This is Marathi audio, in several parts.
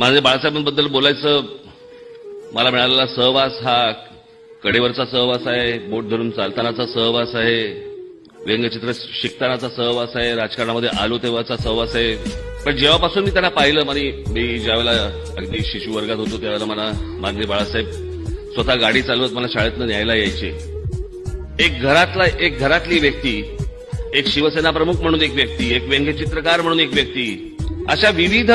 माझे बाळासाहेबांबद्दल बोलायचं मला मिळालेला सहवास हा कडेवरचा सहवास आहे बोट धरून चालतानाचा सहवास आहे व्यंगचित्र शिकतानाचा सहवास आहे राजकारणामध्ये आलो तेव्हाचा सहवास आहे. पण जेव्हापासून मी त्यांना पाहिलं आणि मी ज्यावेळेला अगदी शिशु वर्गात होतो त्यावेळेला मला माननीय बाळासाहेब स्वतः गाडी चालवत मला शाळेतनं न्यायला यायचे. एक घरातला एक घरातली व्यक्ती एक शिवसेना प्रमुख म्हणून एक व्यक्ती एक व्यंगचित्रकार म्हणून एक व्यक्ती अशा विविध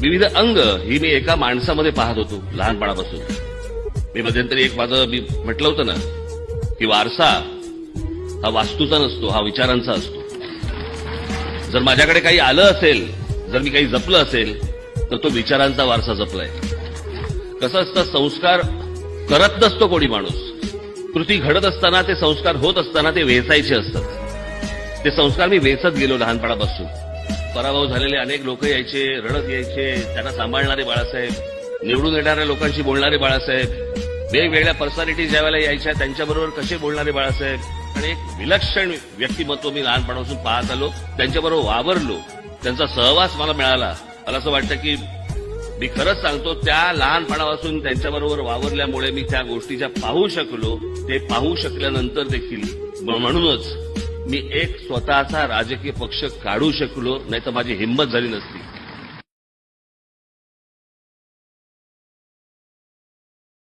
विविध अंग ही मी एका माणसामध्ये पाहत होतो लहानपणापासून. मी मध्यंतरी एक माझं मी म्हटलं होतं ना की वारसा हा वास्तूचा नसतो हा विचारांचा असतो. जर माझ्याकडे काही आलं असेल जर मी काही जपलं असेल तर तो विचारांचा वारसा जपलाय. कसं असतं संस्कार करत नसतो कोणी माणूस. कृती घडत असताना ते संस्कार होत असताना ते वेचायचे असतात. ते संस्कार मी वेचत गेलो लहानपणापासून. पराभव झालेले अनेक लोक यायचे रडत यायचे त्यांना सांभाळणारे बाळासाहेब निवडून येणाऱ्या लोकांशी बोलणारे बाळासाहेब वेगवेगळ्या पर्सनॅलिटीज ज्या वेळेला यायच्या त्यांच्याबरोबर कसे बोलणारे बाळासाहेब? आणि एक विलक्षण व्यक्तिमत्व मी लहानपणापासून पाहत आलो त्यांच्याबरोबर वावरलो त्यांचा सहवास मला मिळाला. मला असं वाटतं की मी खरंच सांगतो त्या लहानपणापासून त्यांच्याबरोबर वावरल्यामुळे मी त्या गोष्टीच्या पाहू शकलो ते पाहू शकल्यानंतर देखील म्हणूनच मी एक स्वतःचा राजकीय पक्ष काढू शकलो नाही तर माझी हिंमत झाली नसती.